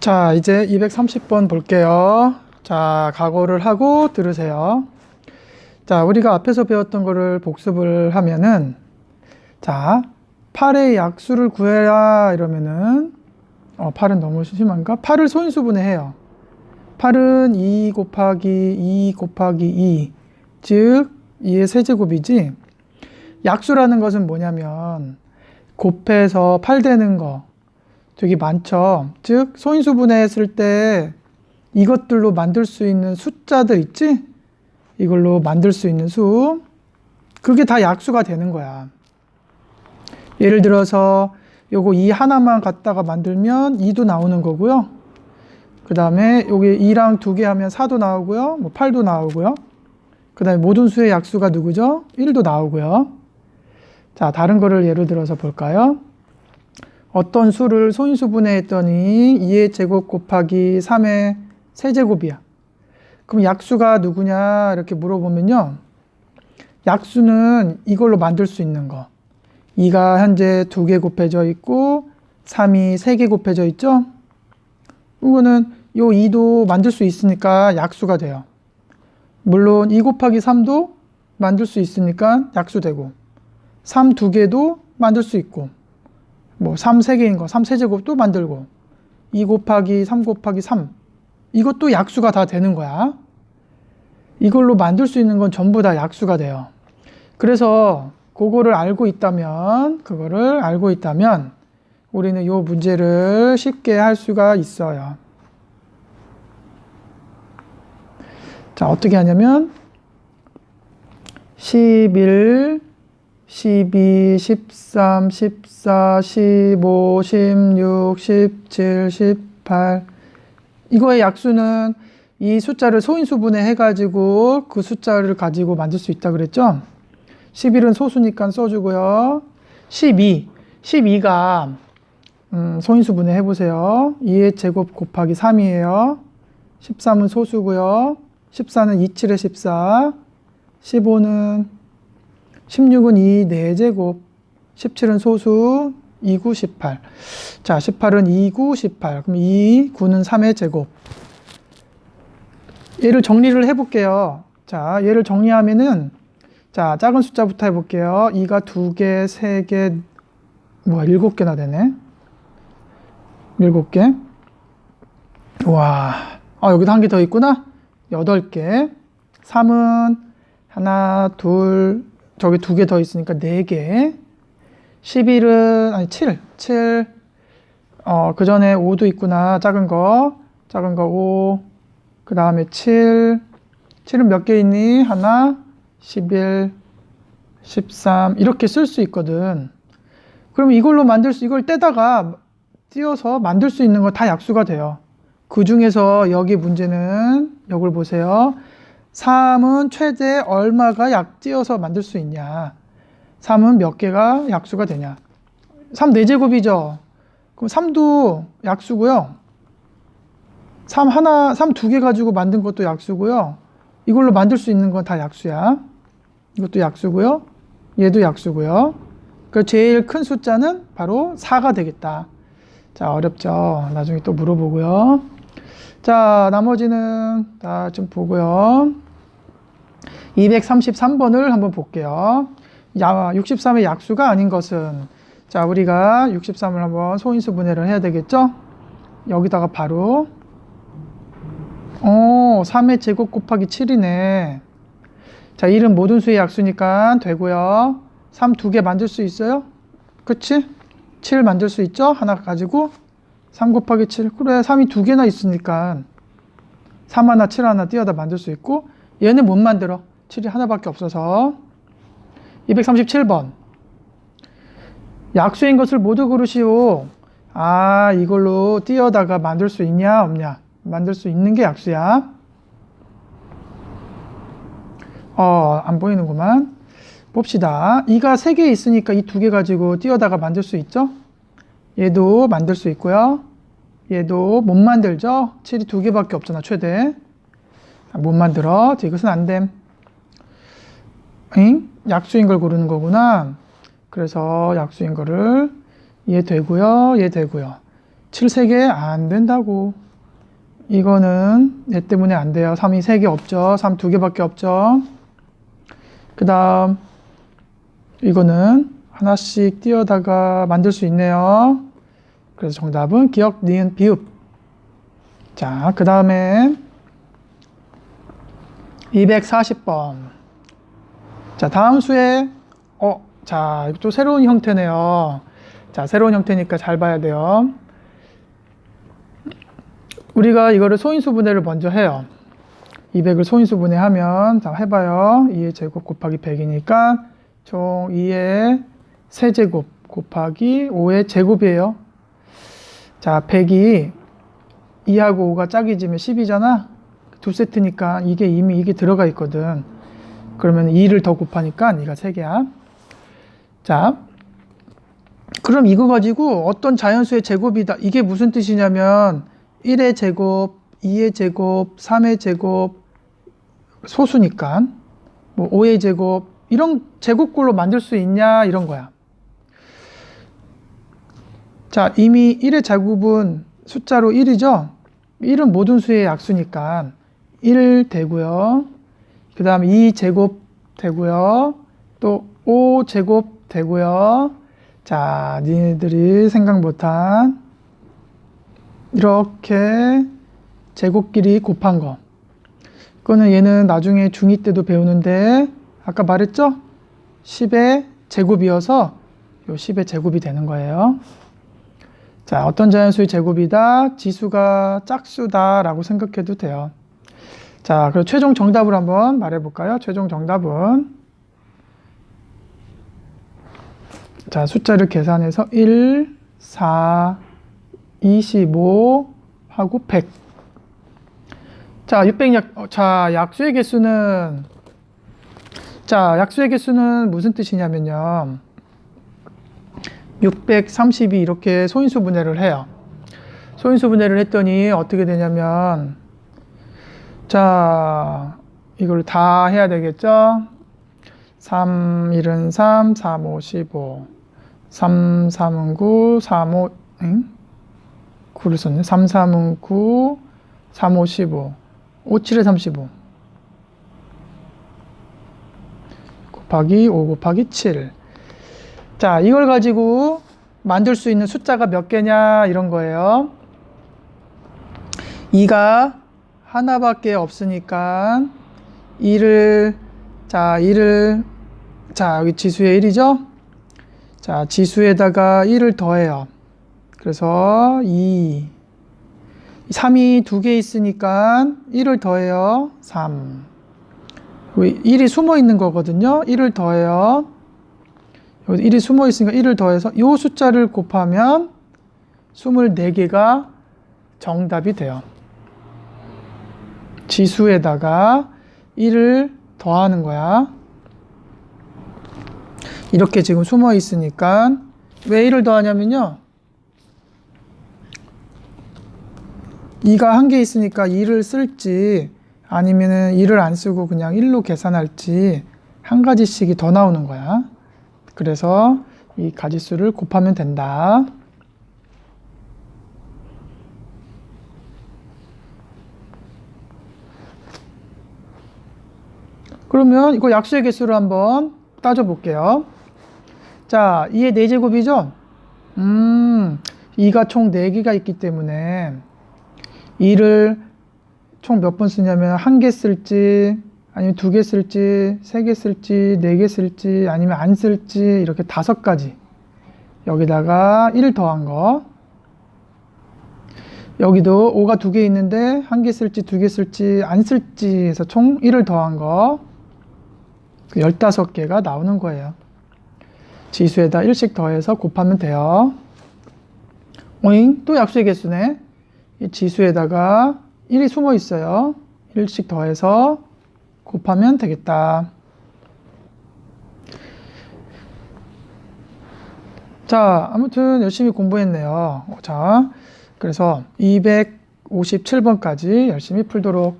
자, 이제 230번 볼게요. 자, 각오를 하고 들으세요. 자, 우리가 앞에서 배웠던 거를 복습을 하면은, 자, 8의 약수를 구해라 이러면은, 어, 8은 너무 심한가? 8을 소인수분해 해요. 8은 2 곱하기 2 곱하기 2, 즉 2의 세제곱이지. 약수라는 것은 뭐냐면 곱해서 8 되는 거 되게 많죠. 즉 소인수 분해했을 때 이것들로 만들 수 있는 숫자들 있지? 이걸로 만들 수 있는 수 그게 다 약수가 되는 거야. 예를 들어서 요거 2 하나만 갖다가 만들면 2도 나오는 거고요. 그 다음에 여기 2랑 두개 하면 4도 나오고요. 뭐 8도 나오고요. 그 다음에 모든 수의 약수가 누구죠? 1도 나오고요. 자, 다른 거를 예를 들어서 볼까요? 어떤 수를 소인수분해 했더니 2의 제곱 곱하기 3의 세제곱이야. 그럼 약수가 누구냐 이렇게 물어보면요. 약수는 이걸로 만들 수 있는 거. 2가 현재 두개 곱해져 있고 3이 세개 곱해져 있죠? 이거는 요 2도 만들 수 있으니까 약수가 돼요. 물론 2 곱하기 3도 만들 수 있으니까 약수 되고 3두 개도 만들 수 있고 뭐 3세 개인 거 3 세제곱도 만들고 2 곱하기 3 곱하기 3 이것도 약수가 다 되는 거야. 이걸로 만들 수 있는 건 전부 다 약수가 돼요. 그래서 그거를 알고 있다면 그거를 알고 있다면 우리는 이 문제를 쉽게 할 수가 있어요. 자, 어떻게 하냐면 11, 12, 13, 14, 15, 16, 17, 18 이거의 약수는 이 숫자를 소인수분해 해가지고 그 숫자를 가지고 만들 수 있다 그랬죠? 11은 소수니까 써주고요. 12, 12가 음, 소인수분해 해보세요. 2의 제곱 곱하기 3이에요. 13은 소수고요. 14는 2, 7의 14. 15는 16은 2, 4제곱. 17은 소수. 2, 9, 18. 자, 18은 2, 9, 18. 그럼 2, 9는 3의 제곱. 얘를 정리를 해볼게요. 자, 얘를 정리하면은, 자, 작은 숫자부터 해볼게요. 2가 2개, 3개, 뭐야, 7개나 되네. 7개. 와, 아, 여기도 한 개 더 있구나. 8개. 3은 하나, 둘, 저기 두 개 더 있으니까 4개. 11은, 아니, 7. 7. 어, 그 전에 5도 있구나. 작은 거. 작은 거 5. 그 다음에 7. 7은 몇 개 있니? 하나, 11, 13. 이렇게 쓸 수 있거든. 그럼 이걸로 만들 수, 이걸 떼다가 띄어서 만들 수 있는 거 다 약수가 돼요. 그 중에서 여기 문제는 이걸 보세요. 3은 최대 얼마가 약 띄어서 만들 수 있냐. 3은 몇 개가 약수가 되냐. 3 4제곱이죠. 그럼 3도 약수고요. 3 하나, 3 두 개 가지고 만든 것도 약수고요. 이걸로 만들 수 있는 건 다 약수야. 이것도 약수고요. 얘도 약수고요. 그 제일 큰 숫자는 바로 4가 되겠다. 자, 어렵죠. 나중에 또 물어보고요. 자, 나머지는 다 좀 보고요. 233번을 한번 볼게요. 야, 63의 약수가 아닌 것은 자, 우리가 63을 한번 소인수 분해를 해야 되겠죠? 여기다가 바로 어, 3의 제곱 곱하기 7이네. 자, 1은 모든 수의 약수니까 되고요. 3 두 개 만들 수 있어요? 그치? 7 만들 수 있죠? 하나 가지고 3 곱하기 7 그래 3이 두 개나 있으니까 3 하나 7 하나 띄어다 만들 수 있고 얘는 못 만들어. 7이 하나밖에 없어서. 237번. 약수인 것을 모두 고르시오. 아 이걸로 띄어다가 만들 수 있냐 없냐? 만들 수 있는 게 약수야. 어 안 보이는구만. 봅시다. 2가 3개 있으니까 이 두 개 가지고 띄어다가 만들 수 있죠 얘도 만들 수 있고요. 얘도 못 만들죠. 7이 두 개밖에 없잖아, 최대. 못 만들어. 이것은 안 됨. 응? 약수인 걸 고르는 거구나. 그래서 약수인 거를 얘 되고요. 얘 되고요. 7 3개 안 된다고. 이거는 얘 때문에 안 돼요. 3이 3개 없죠. 3 2개밖에 없죠. 그 다음, 이거는 하나씩 띄어다가 만들 수 있네요. 그래서 정답은 기억, 니은, 비읍. 자, 그 다음에 240번. 자, 다음 수에, 어, 자, 또 새로운 형태네요. 자, 새로운 형태니까 잘 봐야 돼요. 우리가 이거를 소인수 분해를 먼저 해요. 200을 소인수 분해하면, 자, 해봐요. 2의 제곱 곱하기 100이니까 총 2의 세제곱 곱하기 5의 제곱이에요. 자, 100이 2하고 5가 짝이지면 10이잖아. 두 세트니까 이게 이미 이게 들어가 있거든. 그러면 2를 더 곱하니까 2가 3개야. 자, 그럼 이거 가지고 어떤 자연수의 제곱이다. 이게 무슨 뜻이냐면 1의 제곱, 2의 제곱, 3의 제곱, 소수니까 뭐 5의 제곱 이런 제곱꼴로 만들 수 있냐 이런 거야. 자, 이미 1의 제곱은 숫자로 1이죠. 1은 모든 수의 약수니까 1 되고요. 그 다음 2 제곱 되고요. 또 5 제곱 되고요. 자, 니네들이 생각 못한 이렇게 제곱끼리 곱한 거. 그거는 얘는 나중에 중2 때도 배우는데 아까 말했죠? 10의 제곱이어서 요 10의 제곱이 되는 거예요. 자, 어떤 자연수의 제곱이다? 지수가 짝수다 라고 생각해도 돼요. 자, 그럼 최종 정답을 한번 말해볼까요? 최종 정답은 자, 숫자를 계산해서 1, 4, 25 하고 100. 자, 600 약, 어, 자, 약수의 개수는 자, 약수의 개수는 무슨 뜻이냐면요. 630이 이렇게 소인수 분해를 해요. 소인수 분해를 했더니 어떻게 되냐면 자, 이걸 다 해야 되겠죠? 3, 1은 3, 3, 5, 15. 3, 3은 9, 3, 5, 응? 9를 썼네. 3, 3은 9, 3, 5, 15. 5, 7에 35. 곱하기 5 곱하기 7. 자, 이걸 가지고 만들 수 있는 숫자가 몇 개냐 이런 거예요. 2가 하나밖에 없으니까 2를 자, 2를 자, 여기 지수의 1이죠? 자, 지수에다가 1을 더해요. 그래서 2 3이 두 개 있으니까 1을 더해요. 3 1이 숨어 있는 거거든요. 1을 더해요. 여기 1이 숨어 있으니까 1을 더해서 이 숫자를 곱하면 24개가 정답이 돼요. 지수에다가 1을 더하는 거야. 이렇게 지금 숨어 있으니까 왜 1을 더하냐면요. 2가 한 개 있으니까 2를 쓸지 아니면은 2를 안 쓰고 그냥 1로 계산할지 한 가지씩이 더 나오는 거야. 그래서 이 가지수를 곱하면 된다. 그러면 이거 약수의 개수를 한번 따져 볼게요. 자, 2의 4제곱이죠? 음, 2가 총 4개가 있기 때문에 2를 총 몇 번 쓰냐면 한 개 쓸지 아니면 두 개 쓸지 세 개 쓸지 네 개 쓸지 아니면 안 쓸지 이렇게 다섯 가지 여기다가 1 더한 거 여기도 5가 두 개 있는데 한 개 쓸지 두 개 쓸지 안 쓸지 해서 총 1을 더한 거 15개가 나오는 거예요. 지수에다 1씩 더해서 곱하면 돼요. 오잉 또 약수의 개수네. 이 지수에다가 1이 숨어 있어요. 1씩 더해서 곱하면 되겠다. 자, 아무튼 열심히 공부했네요. 자, 그래서 257번까지 열심히 풀도록